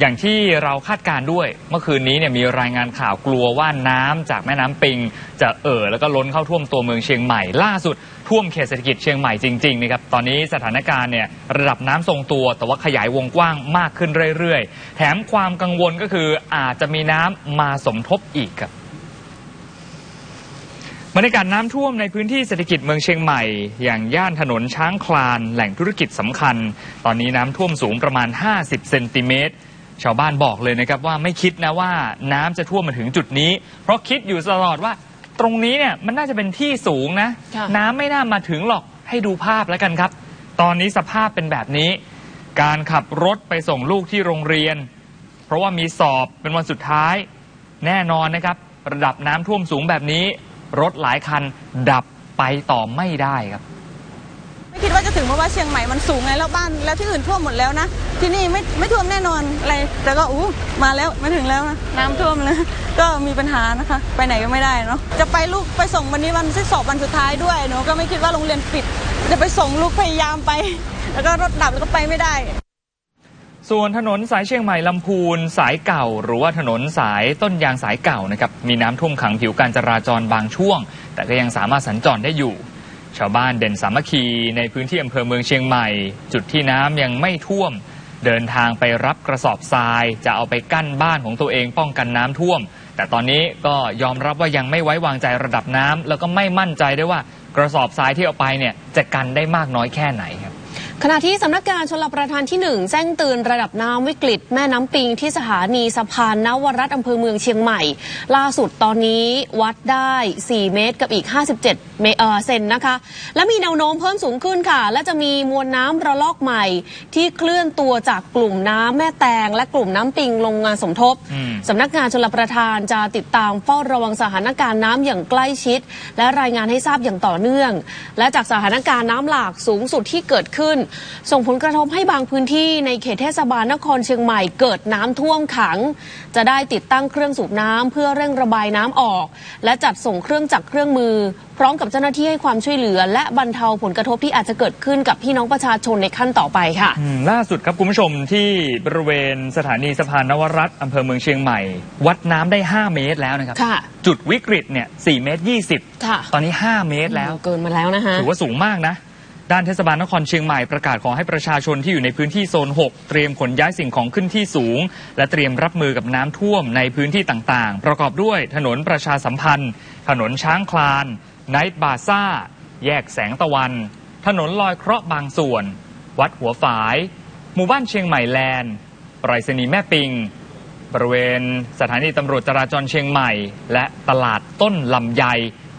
อย่างที่เราคาดการ์ด้วย เมื่อคืนนี้เนี่ยมีรายงานข่าวกลัวว่าน้ำจากแม่น้ำปิง จะเอ่อแล้วก็ล้นเข้าท่วมตัวเมืองเชียงใหม่ ล่าสุดท่วมเขตเศรษฐกิจเชียงใหม่จริงๆนะครับตอนนี้สถานการณ์เนี่ยระดับน้ำทรงตัว แต่ว่าขยายวงกว้างมากขึ้นเรื่อยๆ แถมความกังวลก็คืออาจจะมีน้ำมาสมทบอีกครับบรรยากาศน้ำท่วมในพื้นที่เศรษฐกิจเมืองเชียงใหม่ อย่างย่านถนนช้างคลาน แหล่งธุรกิจสำคัญ ตอนนี้น้ำท่วมสูงประมาณ 50 เซนติเมตร ชาวบ้านบอกเลยนะครับว่าไม่คิดนะว่าน้ำจะท่วมมาถึงจุดนี้ เพราะคิดอยู่ตลอดว่า ตรงนี้เนี่ยมันน่าจะเป็นที่สูงนะ ค่ะ น้ำไม่น่ามาถึงหรอกให้ดูภาพแล้วกันครับ ตอนนี้สภาพเป็นแบบนี้ การขับรถไปส่งลูกที่โรงเรียน เพราะว่ามีสอบเป็นวันสุดท้าย แน่นอนนะครับ ระดับน้ำท่วมสูงแบบนี้ รถหลายคันดับไปต่อไม่ได้ครับไม่คิดว่าจะ ถึงเพราะว่าเชียงใหม่มันสูงไงแล้วบ้านแล้วที่อื่นท่วมหมดแล้วนะที่นี่ไม่ไม่ท่วมแน่นอนอะไรแต่ก็อู้มาแล้วมาถึงแล้วนะน้ำท่วมเลยก็มีปัญหานะคะ ไปไหนก็ไม่ได้เนาะจะไปลูกไปส่งวันนี้วันที่สอบวันสุดท้ายด้วยหนูก็ไม่คิดว่าโรงเรียนปิด จะไปส่งลูกพยายามไป แล้วก็รถดับแล้วก็ไปไม่ได้ส่วนถนนสายเชียงใหม่ลำพูนสายเก่า หรือว่าถนนสายต้นยางสายเก่านะครับมีน้ำท่วมขังผิวการจราจรบางช่วง แต่ก็ยังสามารถสัญจรได้อยู่ ชาวบ้านเด่นสามัคคีในพื้นที่อำเภอเมืองเชียงใหม่ จุดที่น้ำยังไม่ท่วม เดินทางไปรับกระสอบทราย จะเอาไปกั้นบ้านของตัวเองป้องกันน้ำท่วม แต่ตอนนี้ก็ยอมรับว่ายังไม่ไว้วางใจระดับน้ำแล้วก็ไม่มั่นใจด้วยว่ากระสอบทรายที่เอาไปเนี่ยจะกันได้มากน้อยแค่ไหนครับ ขณะที่สำนักงานชลประทานที่ 1 แจ้งเตือนระดับน้ำวิกฤต แม่น้ำปิงที่สถานีสะพานนวรัตน์อำเภอเมืองเชียงใหม่ ล่าสุดตอนนี้วัดได้ 4 เมตรกับอีก 57 เมตรเอ่อเซนนะคะ และมีแนวโน้มเพิ่มสูงขึ้นค่ะ และจะมีมวลน้ำระลอกใหม่ ที่เคลื่อนตัวจากกลุ่มน้ำแม่แตง และกลุ่มน้ำปิงลงงานสมทบอืมสำนักงานชลประทานจะติดตามเฝ้าระวังสถานการณ์น้ำอย่างใกล้ชิด และรายงานให้ทราบอย่างต่อเนื่อง และจากสถานการณ์น้ำหลากสูงสุดที่เกิดขึ้นส่งผลกระทบให้บางพื้นที่ในเขตเทศบาลนครเชียงใหม่เกิดน้ำท่วมขัง จะได้ติดตั้งเครื่องสูบน้ำเพื่อเร่งระบายน้ำออก และจัดส่งเครื่องจักรเครื่องมือ พร้อมกับเจ้าหน้าที่ให้ความช่วยเหลือ และบรรเทาผลกระทบที่อาจจะเกิดขึ้นกับพี่น้องประชาชนในขั้นต่อไปค่ะอืมล่าสุดครับคุณผู้ชมที่บริเวณสถานีสะพานนวรัตน์อำเภอเมืองเชียงใหม่ วัดน้ำได้ 5 เมตรแล้วนะครับค่ะจุดวิกฤตเนี่ย4เมตร 20ค่ะตอนนี้ 5 เมตรแล้ว เกินมาแล้วนะคะถือว่าสูงมากนะ ด้านเทศบาลนครเชียงใหม่ประกาศขอให้ประชาชนที่อยู่ในพื้นที่โซน 6 เตรียมขนย้ายสิ่งของขึ้นที่สูง และเตรียมรับมือกับน้ำท่วมในพื้นที่ต่างๆ ประกอบด้วยถนนประชาสัมพันธ์ ถนนช้างคลานไนท์บาซ่า แยกแสงตะวัน ถนนลอยเคราะห์บางส่วน วัดหัวฝาย หมู่บ้านเชียงใหม่แลนด์ไปรษณีแม่ปิง บริเวณสถานีตำรวจจราจรเชียงใหม่ และตลาดต้นลำไย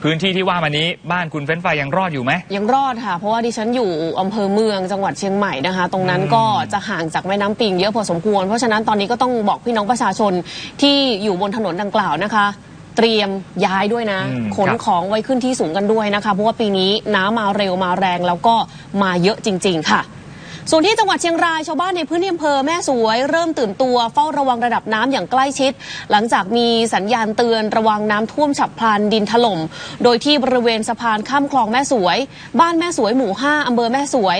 พื้นที่ที่ว่ามานี้บ้านคุณเฟ้นไฟรายยังรอดอยู่ไหม ยังรอดค่ะ เพราะว่าดิฉันอยู่อำเภอเมืองจังหวัดเชียงใหม่นะคะ ตรงนั้นก็จะห่างจากแม่น้ำปิงเยอะพอสมควร เพราะฉะนั้นตอนนี้ก็ต้องบอกพี่น้องประชาชนที่อยู่บนถนนดังกล่าวนะคะเตรียมย้ายด้วยนะอืมขนครับของไว้ขึ้นที่สูงกันด้วยนะคะ เพราะว่าปีนี้น้ำมาเร็วมาแรงแล้วก็มาเยอะจริง ๆ ค่ะ ส่วนที่จังหวัดเชียงรายชาวบ้านในพื้นที่อำเภอแม่สวย เริ่มตื่นตัวเฝ้าระวังระดับน้ำอย่างใกล้ชิด หลังจากมีสัญญาณเตือนระวังน้ำท่วมฉับพลันดินถล่ม โดยที่บริเวณสะพานข้ามคลองแม่สวย บ้านแม่สวยหมู่5อำเภอแม่สวย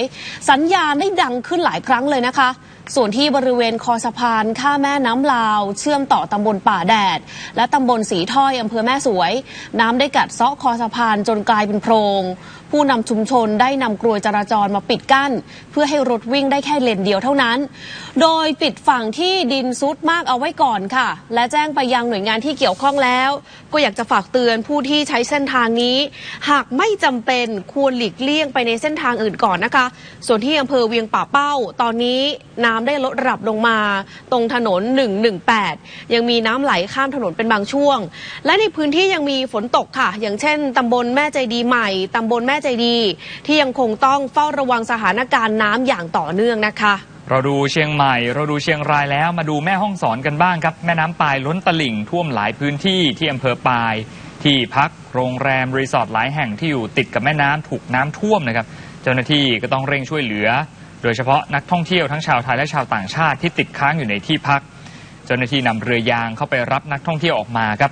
สัญญาณได้ดังขึ้นหลายครั้งเลยนะคะ ส่วนที่บริเวณคอสะพานข้ามแม่น้ำลาว เชื่อมต่อตำบลป่าแดด และตำบลสีถ้อยอำเภอแม่สวย น้ำได้กัดเซาะคอสะพานจนกลายเป็นโพรง ผู้นำชุมชนได้นำกรวยจราจรมาปิดกั้น เพื่อให้รถวิ่งได้แค่เลนเดียวเท่านั้น โดยปิดฝั่งที่ดินซุดมากเอาไว้ก่อนค่ะ และแจ้งไปยังหน่วยงานที่เกี่ยวข้องแล้ว ก็อยากจะฝากเตือนผู้ที่ใช้เส้นทางนี้ หากไม่จำเป็นควรหลีกเลี่ยงไปในเส้นทางอื่นก่อนนะคะ ส่วนที่อำเภอเวียงป่าเป้า ตอนนี้น้ำได้ลดระดับลงมา ตรงถนน 118 ยังมีน้ำไหลข้ามถนนเป็นบางช่วง และในพื้นที่ยังมีฝนตกค่ะ อย่างเช่นตำบลแม่ใจดีใหม่ตำบลแม่ใจดี ที่ยังคงต้องเฝ้าระวังสถานการณ์น้ำอย่างต่อเนื่องนะคะ เราดูเชียงใหม่ เราดูเชียงรายแล้วมาดูแม่ห้องสอนกันบ้างครับ แม่น้ำปายล้นตลิ่งท่วมหลายพื้นที่ที่อำเภอปาย ที่พักโรงแรมรีสอร์ทหลายแห่งที่อยู่ติดกับแม่น้ำถูกน้ำท่วมนะครับ เจ้าหน้าที่ก็ต้องเร่งช่วยเหลือ โดยเฉพาะนักท่องเที่ยวทั้งชาวไทยและชาวต่างชาติที่ติดค้างอยู่ในที่พัก เจ้าหน้าที่นำเรือยางเข้าไปรับนักท่องเที่ยวออกมาครับ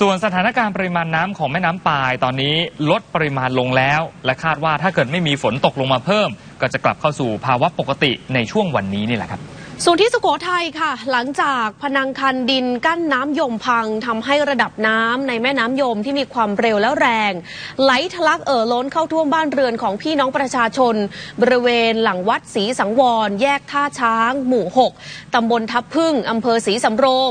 ส่วนสถานการณ์ปริมาณน้ำของแม่น้ำปายตอนนี้ลดปริมาณลงแล้ว และคาดว่าถ้าเกิดไม่มีฝนตกลงมาเพิ่ม ก็จะกลับเข้าสู่ภาวะปกติในช่วงวันนี้นี่แหละครับ ส่วนที่สุโขทัยค่ะ หลังจากพนังคันดินกั้นน้ำยมพังทำให้ระดับน้ำในแม่น้ำยมที่มีความเร็วและแรง ไหลทะลักเอ่อล้นเข้าท่วมบ้านเรือนของพี่น้องประชาชน บริเวณหลังวัดศรีสังวร แยกท่าช้าง หมู่ 6ตำบลทับพึ่งอำเภอศรีสำโรง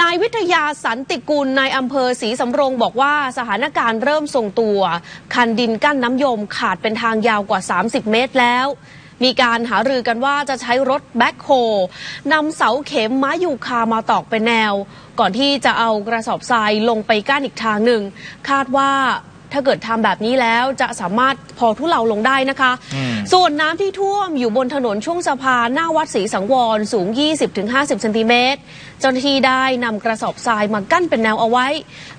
นายวิทยาสันติกุลนายอำเภอศรีสำโรงบอกว่าสถานการณ์เริ่มทรงตัว คันดินกั้นน้ำยมขาดเป็นทางยาวกว่า 30 เมตรแล้ว มีการหารือกันว่าจะใช้รถแบ็คโฮนำเสาเข็มไม้ยูคามาตอกเป็นแนว ก่อนที่จะเอากระสอบทรายลงไปกั้นอีกทางหนึ่ง คาดว่าถ้าเกิดทำแบบนี้แล้วจะสามารถพอทุเลาลงได้นะคะอืมส่วนน้ำที่ท่วมอยู่บนถนนช่วงสะพานหน้าวัดศรีสังวรสูง 20-50 เซนติเมตร เจ้าหน้าที่ได้นำกระสอบทรายมากั้นเป็นแนวเอาไว้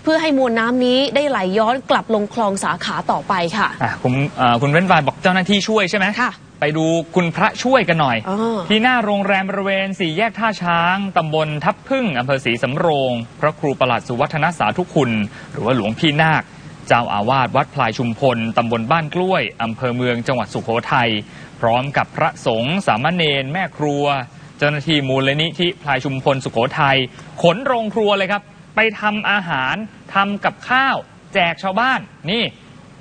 เพื่อให้มวลน้ำนี้ได้ไหลย้อนกลับลงคลองสาขาต่อไปค่ะอะคุณเอ่อคุณเว้นวายบอกเจ้าหน้าที่ช่วยใช่ไหมค่ะไปดูคุณพระช่วยกันหน่อย อ๋อ ที่หน้าโรงแรมบริเวณสี่แยกท่าช้างตำบลทับพึ่งอำเภอศรีสำโรง พระครูประหลัดสุวัฒนสาธุคุณ หรือว่าหลวงพี่นาค เจ้าอาวาสวัดพลายชุมพลตำบลบ้านกล้วยอำเภอเมืองจังหวัดสุโขทัยพร้อมกับพระสงฆ์สามเณรแม่ครัว เจ้าหน้าที่มูลนิธิพลายชุมพลสุโขทัยขนโรงครัวเลยครับ ไปทำอาหารทำกับข้าว แจกชาวบ้านนี่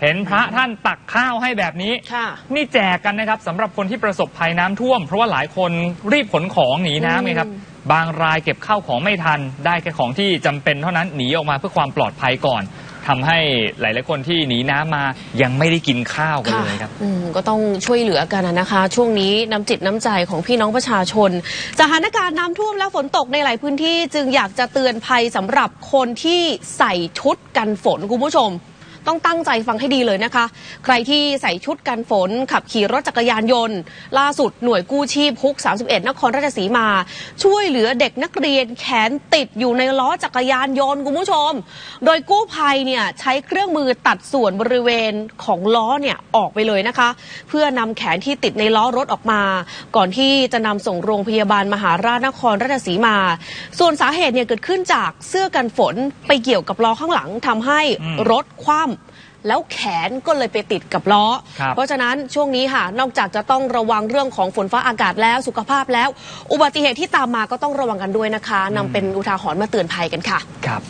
เห็นพระท่านตักข้าวให้แบบนี้ ค่ะนี่แจกกันนะครับสำหรับคนที่ประสบภัยน้ำท่วม เพราะว่าหลายคนรีบขนของหนีน้ำไงครับ อืม บางรายเก็บข้าวของไม่ทัน ได้แค่ของที่จำเป็นเท่านั้นหนีออกมาเพื่อความปลอดภัยก่อนทำให้หลายๆคนที่หนีน้ำมายังไม่ได้กินข้าวกันเลยครับ อืมก็ต้องช่วยเหลือกันนะคะ ช่วงนี้น้ำจิตน้ำใจของพี่น้องประชาชนสถานการณ์น้ำท่วมและฝนตกในหลายพื้นที่ จึงอยากจะเตือนภัยสำหรับคนที่ใส่ชุดกันฝนคุณผู้ชม ต้องตั้งใจฟังให้ดีเลยนะคะ ใครที่ใส่ชุดกันฝน ขับขี่รถจักรยานยนต์ ล่าสุดหน่วยกู้ชีพฮุก 31 นครราชสีมา ช่วยเหลือเด็กนักเรียนแขนติดอยู่ในล้อจักรยานยนต์คุณผู้ชม โดยกู้ภัยเนี่ยใช้เครื่องมือตัดส่วนบริเวณของล้อเนี่ยออกไปเลยนะคะ เพื่อนำแขนที่ติดในล้อรถออกมา ก่อนที่จะนำส่งโรงพยาบาลมหาราชนครราชสีมา ส่วนสาเหตุเนี่ยเกิดขึ้นจากเสื้อกันฝนไปเกี่ยวกับล้อข้างหลังทำให้อืมรถคว่ำ แล้วแขนก็เลยไปติดกับล้อครับเพราะฉะนั้นช่วงนี้ค่ะ นอกจากจะต้องระวังเรื่องของฝนฟ้าอากาศแล้วสุขภาพแล้ว อุบัติเหตุที่ตามมาก็ต้องระวังกันด้วยนะคะนำเป็นอุทาหรณ์มาเตือนภัยกันค่ะ ครับ